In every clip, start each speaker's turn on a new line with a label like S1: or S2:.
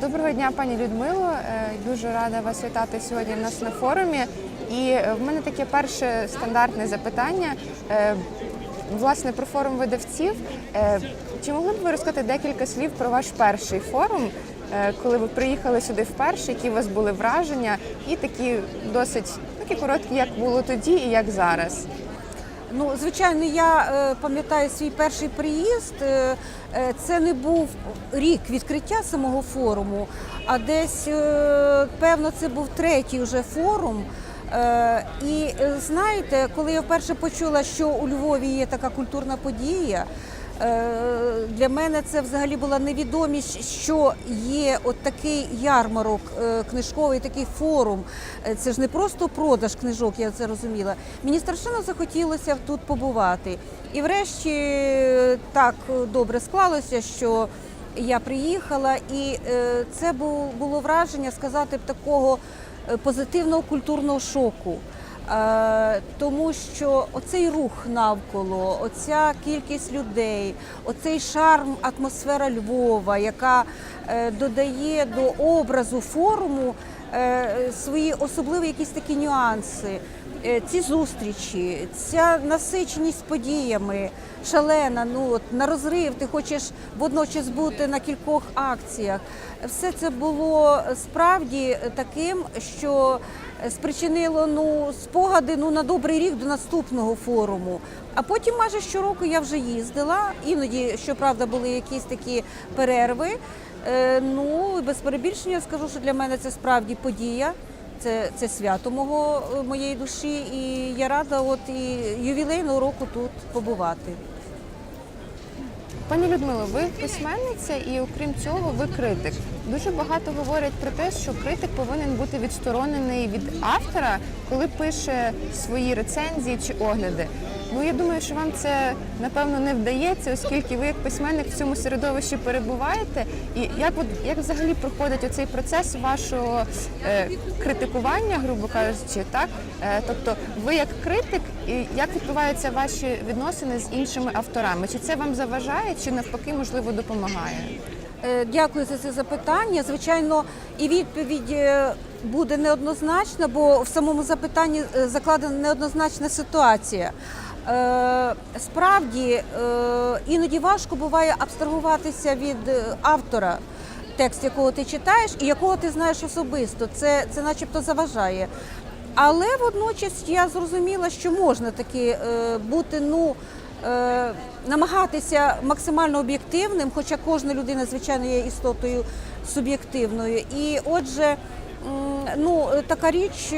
S1: Доброго дня, пані Людмило. Е, Дуже рада вас вітати сьогодні в нас на форумі. І е, в мене таке перше стандартне запитання. Е, Власне, про форум видавців. Чи могли б ви розказати декілька слів про ваш перший форум, коли ви приїхали сюди вперше, які у вас були враження, і такі досить такі короткі, як було тоді і як зараз?
S2: Ну, звичайно, я е, пам'ятаю свій перший приїзд. Е, е, це не був рік відкриття самого форуму, а десь, певно, це був третій вже форум. І знаєте, коли я вперше почула, що у Львові є така культурна подія. Е, Для мене це взагалі була невідомість, що є от такий ярмарок е, книжковий, такий форум. Е, Це ж не просто продаж книжок, я це розуміла. Мені страшенно захотілося тут побувати. І врешті так добре склалося, що я приїхала, і це було враження сказати б такого позитивного культурного шоку. Е, Тому що оцей рух навколо, оця кількість людей, оцей шарм, атмосфера Львова, яка е, додає до образу форуму е, свої особливі якісь такі нюанси. Е, Ці зустрічі, ця насиченість подіями шалена. Ну от на розрив ти хочеш водночас бути на кількох акціях. Все це було справді таким, що спричинило ну спогади ну на добрий рік до наступного форуму. А потім майже щороку я вже їздила. Іноді, щоправда, були якісь такі перерви. Е, Ну без перебільшення скажу, що для мене це справді подія. Це, це свято мого моєї душі, і я рада, от і ювілейного року тут побувати.
S1: Пані Людмило, ви письменниця і окрім цього, ви критик. Дуже багато говорять про те, що критик повинен бути відсторонений від автора, коли пише свої рецензії чи огляди. Ну я думаю, що вам це напевно не вдається, оскільки ви як письменник в цьому середовищі перебуваєте. І як от як взагалі проходить оцей процес вашого е, критикування, грубо кажучи, так? Е, тобто, ви як критик, і як відбуваються ваші відносини з іншими авторами? Чи це вам заважає, чи навпаки, можливо, допомагає?
S2: Е, Дякую за це запитання. Звичайно, і відповідь е, буде неоднозначна, бо в самому запитанні е, закладена неоднозначна ситуація. Е, Справді е, іноді важко буває абстрагуватися від е, автора, текст якого ти читаєш і якого ти знаєш особисто. Це, це начебто заважає. Але водночас я зрозуміла, що можна таки бути ну. Намагатися максимально об'єктивним, хоча кожна людина, звичайно, є істотою суб'єктивною. І отже, ну така річ,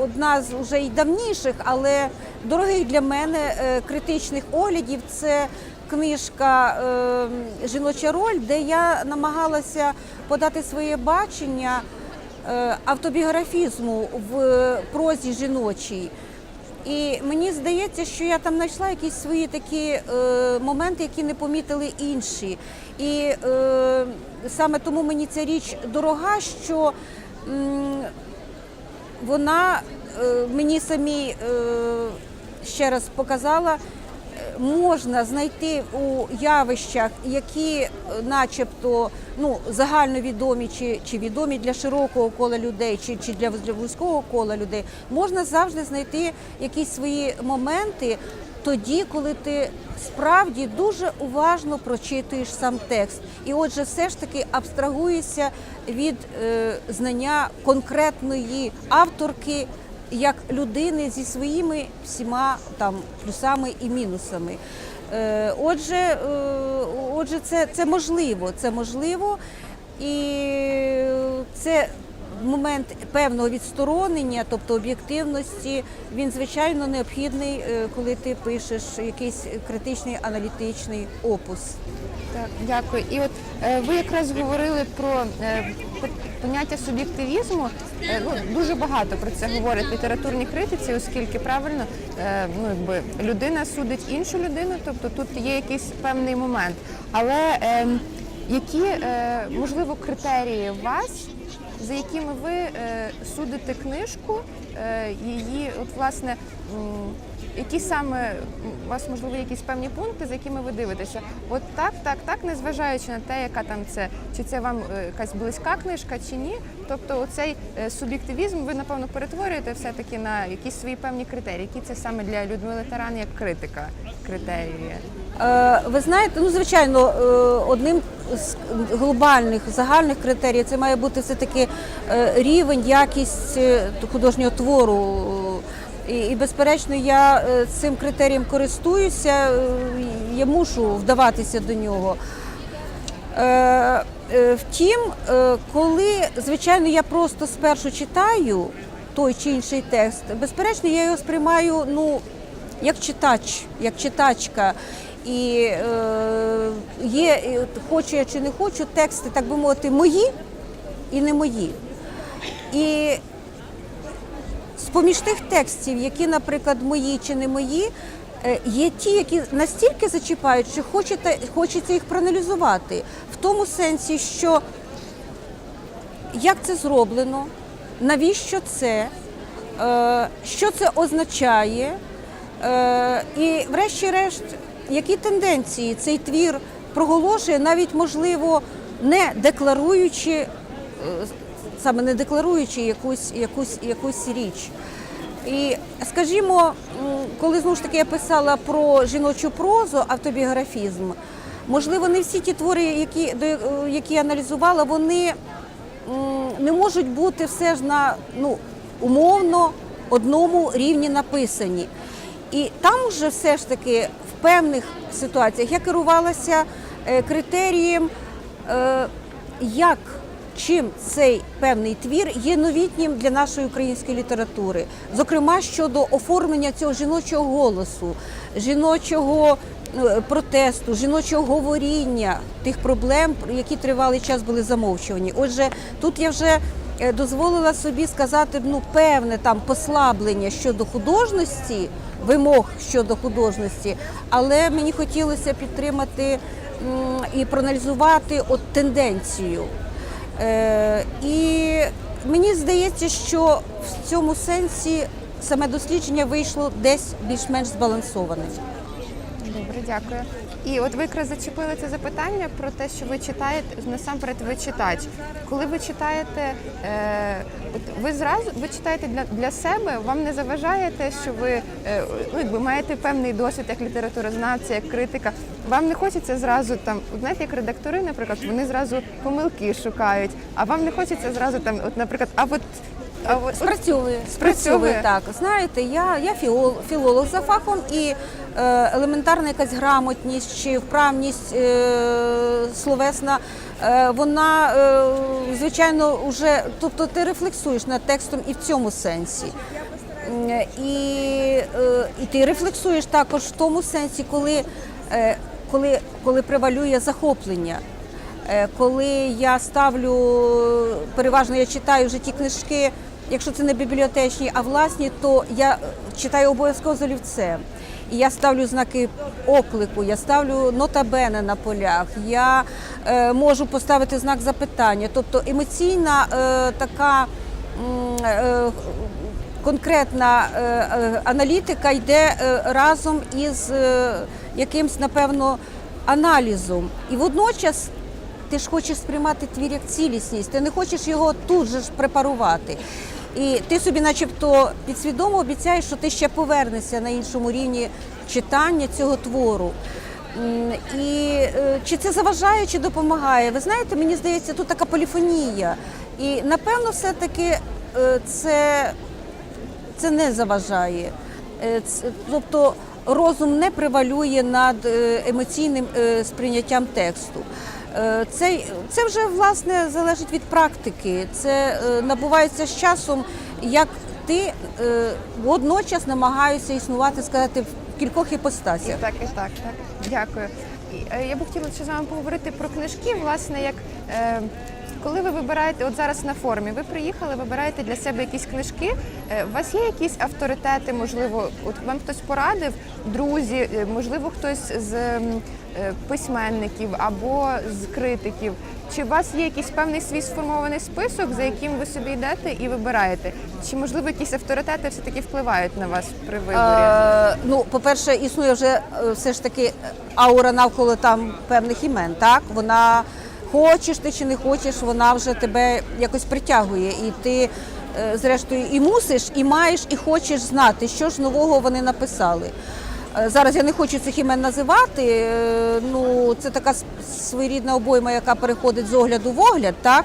S2: одна з вже й давніших, але дорогих для мене е, критичних оглядів це книжка е, Жіноча роль, де я намагалася подати своє бачення е, автобіографізму в прозі жіночій. І мені здається, що я там знайшла якісь свої такі е, моменти, які не помітили інші. І е, саме тому мені ця річ дорога, що вона е, мені самі е, ще раз показала, е, можна знайти у явищах, які, начебто, ну загальновідомі чи, чи відомі для широкого кола людей, чи, чи для вуз- вузького кола людей, можна завжди знайти якісь свої моменти. Тоді, коли ти справді дуже уважно прочитуєш сам текст, і отже, все ж таки абстрагуєшся від е, знання конкретної авторки як людини зі своїми всіма там плюсами і мінусами. Е, Отже, е, отже, це, це можливо, це можливо, і це момент певного відсторонення, тобто об'єктивності, він звичайно необхідний, е, коли ти пишеш якийсь критичний аналітичний опус.
S1: Так, дякую. І от е, ви якраз говорили про е, поняття суб'єктивізму. Ну, дуже багато про це говорять в літературній критиці, оскільки правильно ну, якби, людина судить іншу людину, тобто тут є якийсь певний момент. Але е, які можливо критерії у вас, за якими ви е, судите книжку, е, її, от власне. Які саме у вас можливо якісь певні пункти, за якими ви дивитеся? От так, так, так, незважаючи на те, яка там це, чи це вам е, якась близька книжка, чи ні. Тобто, оцей е, суб'єктивізм ви напевно перетворюєте все таки на якісь свої певні критерії. Які це саме для Людмили Таран як критика критерії?
S2: Е, Ви знаєте, ну звичайно, одним з глобальних загальних критеріїв це має бути все таки рівень, якість художнього твору. І, і безперечно, я е, цим критерієм користуюся, е, я мушу вдаватися до нього. Е, Втім, коли звичайно я просто спершу читаю той чи інший текст, безперечно, я його сприймаю ну, як читач, як читачка. І е, є, хочу я чи не хочу, тексти, так би мовити, мої і не мої. І з-поміж тих текстів, які, наприклад, мої чи не мої, е, є ті, які настільки зачіпають, що хочете, хочеться їх проаналізувати. В тому сенсі, що як це зроблено, навіщо це, е, що це означає, е, і, врешті-решт, які тенденції цей твір проголошує, навіть можливо, не декларуючи саме не декларуючи якусь, якусь, якусь річ. І скажімо, коли знову ж таки я писала про жіночу прозу, автобіографізм, можливо, не всі ті твори, які, до, які я аналізувала, вони не можуть бути все ж на ну, умовно одному рівні написані. І там вже все ж таки в певних ситуаціях я керувалася е, критерієм, е, як чим цей певний твір є новітнім для нашої української літератури, зокрема щодо оформлення цього жіночого голосу, жіночого е, протесту, жіночого говоріння тих проблем, які тривалий час були замовчувані. Отже, тут я вже е, дозволила собі сказати ну певне там послаблення щодо художності, вимог щодо художності, але мені хотілося підтримати і проаналізувати от тенденцію. Е, і мені здається, що в цьому сенсі саме дослідження вийшло десь більш-менш збалансоване.
S1: Добре, дякую. І от ви якраз зачепили це запитання про те, що ви читаєте насамперед. Ви читач. Коли ви читаєте, е, от ви зразу ви читаєте для, для себе, вам не заважає те, що ви е, ну, якби маєте певний досвід як літературознавця, як критика. Вам не хочеться зразу там, знаєте, як редактори, наприклад, вони зразу помилки шукають, а вам не хочеться зразу там, от, наприклад, а от. А от
S2: Спрацьовує,
S1: Спрацьовує.
S2: спрацьовує так. Знаєте, я, я філолог, філолог за фахом і е, елементарна якась грамотність чи вправність е, словесна, е, вона е, звичайно вже, тобто ти рефлексуєш над текстом і в цьому сенсі. М, І, е, і ти рефлексуєш також в тому сенсі, коли, е, коли, коли превалює захоплення. Е, Коли я ставлю, переважно я читаю вже ті книжки, якщо це не бібліотечні, а власні, то я читаю обов'язково з олівцем. І я ставлю знаки оклику, я ставлю нотабене на полях, я е, можу поставити знак запитання. Тобто емоційна е, така е, конкретна е, е, аналітика йде е, разом із е, якимсь, напевно, аналізом. І водночас ти ж хочеш сприймати твір як цілісність, ти не хочеш його тут же ж препарувати. І ти собі, начебто, підсвідомо обіцяєш, що ти ще повернешся на іншому рівні читання цього твору. І е, чи це заважає, чи допомагає? Ви знаєте, мені здається, тут така поліфонія. І напевно, все-таки е, це це не заважає. Е, Тобто розум не превалює над емоційним сприйняттям тексту. Е, Це, це вже власне залежить від практики. Це е, набувається з часом, як ти е, водночас намагаєшся існувати, сказати, в кількох
S1: І так, і так, так. Дякую. Я б хотіла ще з вами поговорити про книжки. Власне, як коли ви вибираєте, от зараз на форумі, ви приїхали, вибираєте для себе якісь книжки. Е, у вас є якісь авторитети, можливо, от вам хтось порадив, друзі, е, можливо, хтось з е, письменників або з критиків. чи у вас є якийсь певний свій сформований список, за яким ви собі йдете і вибираєте? Чи можливо якісь авторитети все таки впливають на вас при виборі?
S2: Е, ну, по-перше, існує вже все ж таки аура навколо там певних імен. Так вона хочеш ти чи не хочеш, вона вже тебе якось притягує, і ти. е, Зрештою, і мусиш, і маєш, і хочеш знати, що ж нового вони написали. Е, Зараз я не хочу цих імен називати. е, Ну, це така своєрідна обойма, яка переходить з огляду в огляд, так?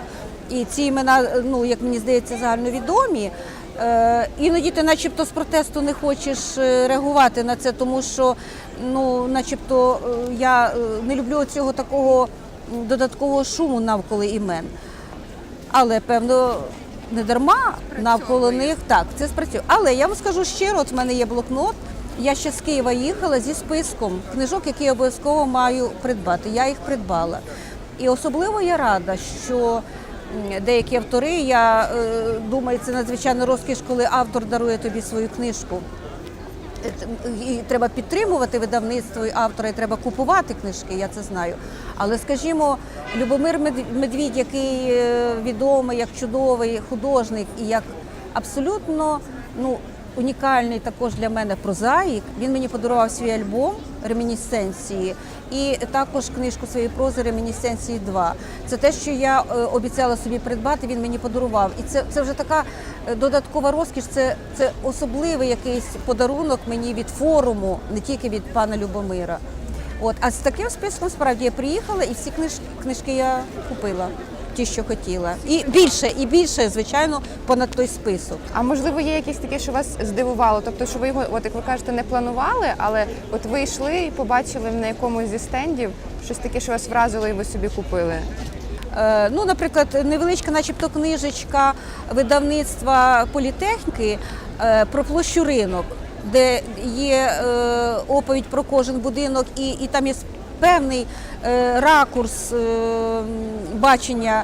S2: І ці імена, ну як мені здається, загальновідомі. Іноді ти, начебто, з протесту не хочеш реагувати на це, тому що, ну, начебто, я не люблю цього такого додаткового шуму навколо імен. Але певно не дарма навколо них так це спрацює. Але я вам скажу щиро, от в мене є блокнот. Я ще з Києва їхала зі списком книжок, які я обов'язково маю придбати. Я їх придбала. І особливо я рада, що деякі автори, я е, думаю, це надзвичайно розкіш, коли автор дарує тобі свою книжку. І треба підтримувати видавництво і автора, і треба купувати книжки, я це знаю. Але скажімо, Любомир Мед- Медвідь, який е, відомий як чудовий художник і як абсолютно ну, унікальний також для мене прозаїк, він мені подарував свій альбом ремінісценції і також книжку своєї прози Ремінісценції 2. Це те, що я е, обіцяла собі придбати, він мені подарував. І це, це вже така е, додаткова розкіш, це, це особливий якийсь подарунок мені від форуму, не тільки від пана Любомира. От, а з таким списком справді я приїхала і всі книж, книжки я купила, ті, що хотіла. І більше, і більше, звичайно, понад той список.
S1: А можливо, є якесь таке, що вас здивувало? Тобто, що ви його, от як ви кажете, не планували, але от ви йшли і побачили на якомусь зі стендів щось таке, що вас вразило, і ви собі купили.
S2: Е, Ну, наприклад, невеличка, начебто, книжечка видавництва політехніки е, про площу ринок, де є е, оповідь про кожен будинок, і, і там є певний е, ракурс е, бачення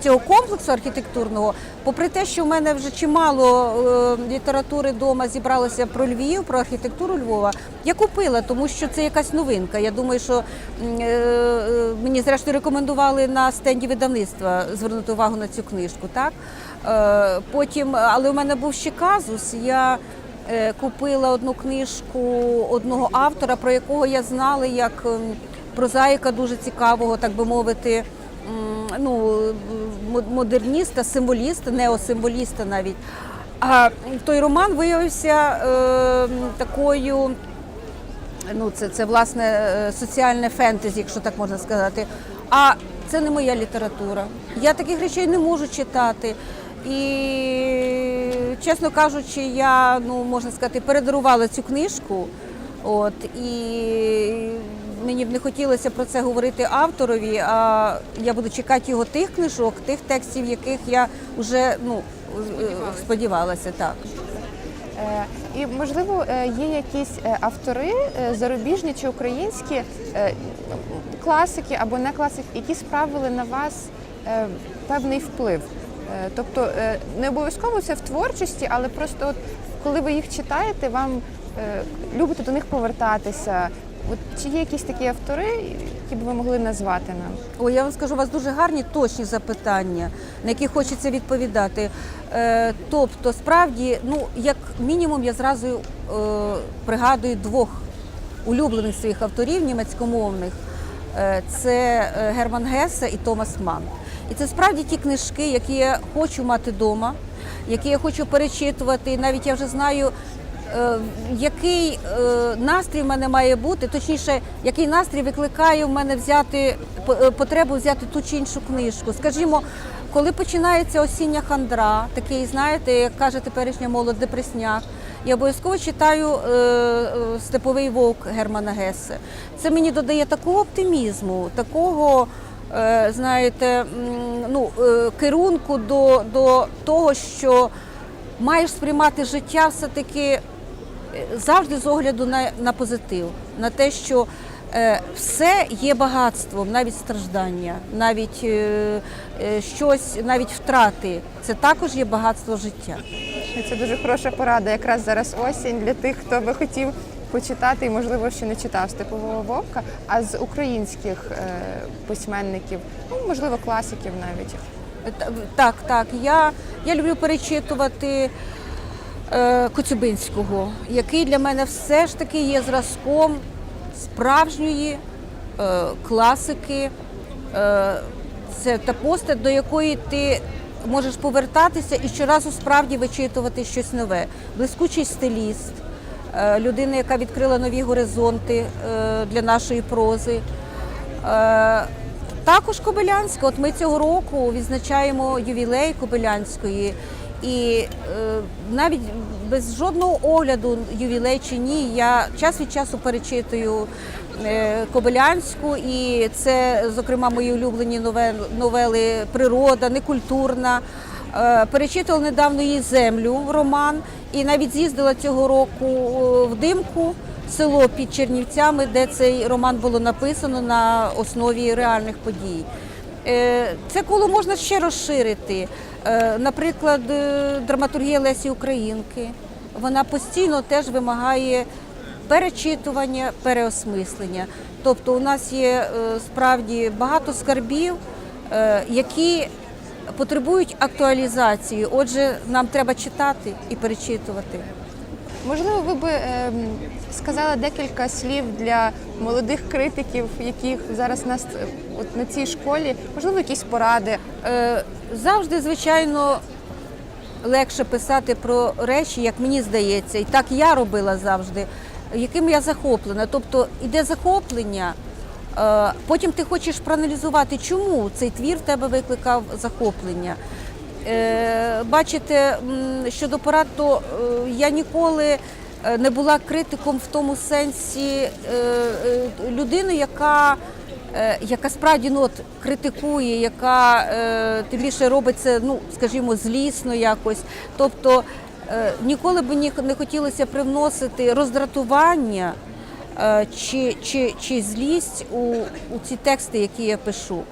S2: цього комплексу архітектурного. Попри те, що в мене вже чимало літератури вдома зібралося про Львів, про архітектуру Львова, я купила, тому що це якась новинка. Я думаю, що мені зрештою рекомендували на стенді видавництва звернути увагу на цю книжку. Так? Потім, але у мене був ще казус. Я купила одну книжку одного автора, про якого я знала як ем, прозаїка дуже цікавого, так би мовити. Ну, модерніста, символіста, неосимволіста навіть. А той роман виявився е, такою ну це, це власне е, соціальне фентезі, якщо так можна сказати. А це не моя література. Я таких речей не можу читати. І, чесно кажучи, я ну можна сказати, передарувала цю книжку. От і мені б не хотілося про це говорити авторові. А я буду чекати його тих книжок, тих текстів, яких я вже ну сподівалася, так.
S1: Е, І можливо, е, є якісь е, автори зарубіжні чи українські класики або не класики, які справили на вас певний вплив. Е, Тобто е, не обов'язково це в творчості, але просто от коли ви їх читаєте, вам е, любите до них повертатися. От чи є якісь такі автори, які б ви могли назвати нам?
S2: Ой, я вам скажу, у вас дуже гарні точні запитання, на які хочеться відповідати. Е, тобто, справді, ну як мінімум, я зразу е, пригадую двох улюблених своїх авторів німецькомовних. Е, це Герман Гесе і Томас Ман. І це справді ті книжки, які я хочу мати вдома, які я хочу перечитувати. Навіть я вже знаю, е, який е, настрій в мене має бути, точніше, який настрій викликає в мене взяти е, потребу взяти ту чи іншу книжку. Скажімо, коли починається осіння хандра, такий, знаєте, як каже теперішня молодь, депресняк, я обов'язково читаю Степовий вовк Германа Гесе. Це мені додає такого оптимізму, такого. Е, Знаєте, ну е, керунку до, до того, що маєш сприймати життя все-таки е, завжди з огляду на, на позитив, на те, що все є багатством, навіть страждання, навіть щось, навіть втрати. Це також є багатство життя.
S1: Це дуже хороша порада. Якраз зараз осінь для тих, хто би хотів почитати і, можливо, ще не читав Степового Вовка, а з українських е, письменників, ну, можливо, класиків навіть.
S2: Так, так. Я, я люблю перечитувати е, Коцюбинського, який для мене все ж таки є зразком справжньої е, класики. Е, це та постать, до якої ти можеш повертатися і щоразу справді вичитувати щось нове. Блискучий стиліст, людина, яка відкрила нові горизонти е, для нашої прози. Е, також Кобилянська. От ми цього року відзначаємо ювілей Кобилянської. І е, навіть без жодного огляду, ювілей чи ні, я час від часу перечитую е, Кобилянську, і це, зокрема, мої улюблені новели, Природа, Некультурна. Е, Перечитувала недавно її землю роман, і навіть з'їздила цього року е, в Димку село під Чернівцями, де цей роман було написано на основі реальних подій. Е, Це коло можна ще розширити. Е, Наприклад, драматургія Лесі Українки. Вона постійно теж вимагає перечитування, переосмислення. Тобто, у нас є справді багато скарбів, які потребують актуалізації. Отже, нам треба читати і перечитувати.
S1: Можливо, ви би ем, сказали декілька слів для молодих критиків, яких зараз нас е, от на цій школі, можливо, якісь поради.
S2: Е, Завжди, звичайно, легше писати про речі, як мені здається, і так я робила завжди, яким я захоплена. Тобто іде захоплення, е, потім ти хочеш проаналізувати, чому цей твір в тебе викликав захоплення. Е, Бачите, щодо порад, то е, я ніколи е, не була критиком в тому сенсі е, е, людини, яка е, яка справді ну, от, критикує, яка е, тим більше робить це, ну скажімо, злісно якось. Тобто е, ніколи б не хотілося привносити роздратування е, чи, чи, чи злість у, у ці тексти, які я пишу.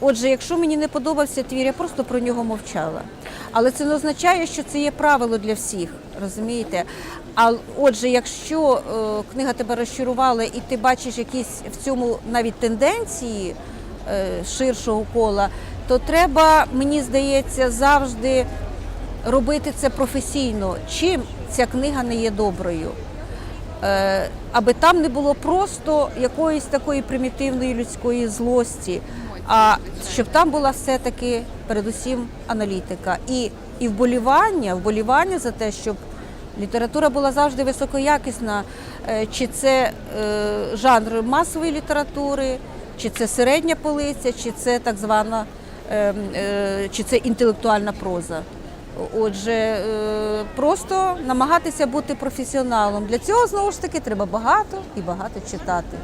S2: Отже, якщо мені не подобався твір, я просто про нього мовчала. Але це не означає, що це є правило для всіх, розумієте? А отже, якщо е, книга тебе розчарувала і ти бачиш якісь в цьому навіть тенденції е, ширшого кола, то треба, мені здається, завжди робити це професійно. Чим ця книга не є доброю? Е, аби там не було просто якоїсь такої примітивної людської злості, а щоб там була все-таки передусім аналітика і, і вболівання, вболівання за те, щоб література була завжди високоякісна, Е, чи це е, жанр масової літератури, чи це середня полиця, чи це так звана е, е, чи це інтелектуальна проза. Отже, е, просто намагатися бути професіоналом. Для цього знову ж таки треба багато і багато читати.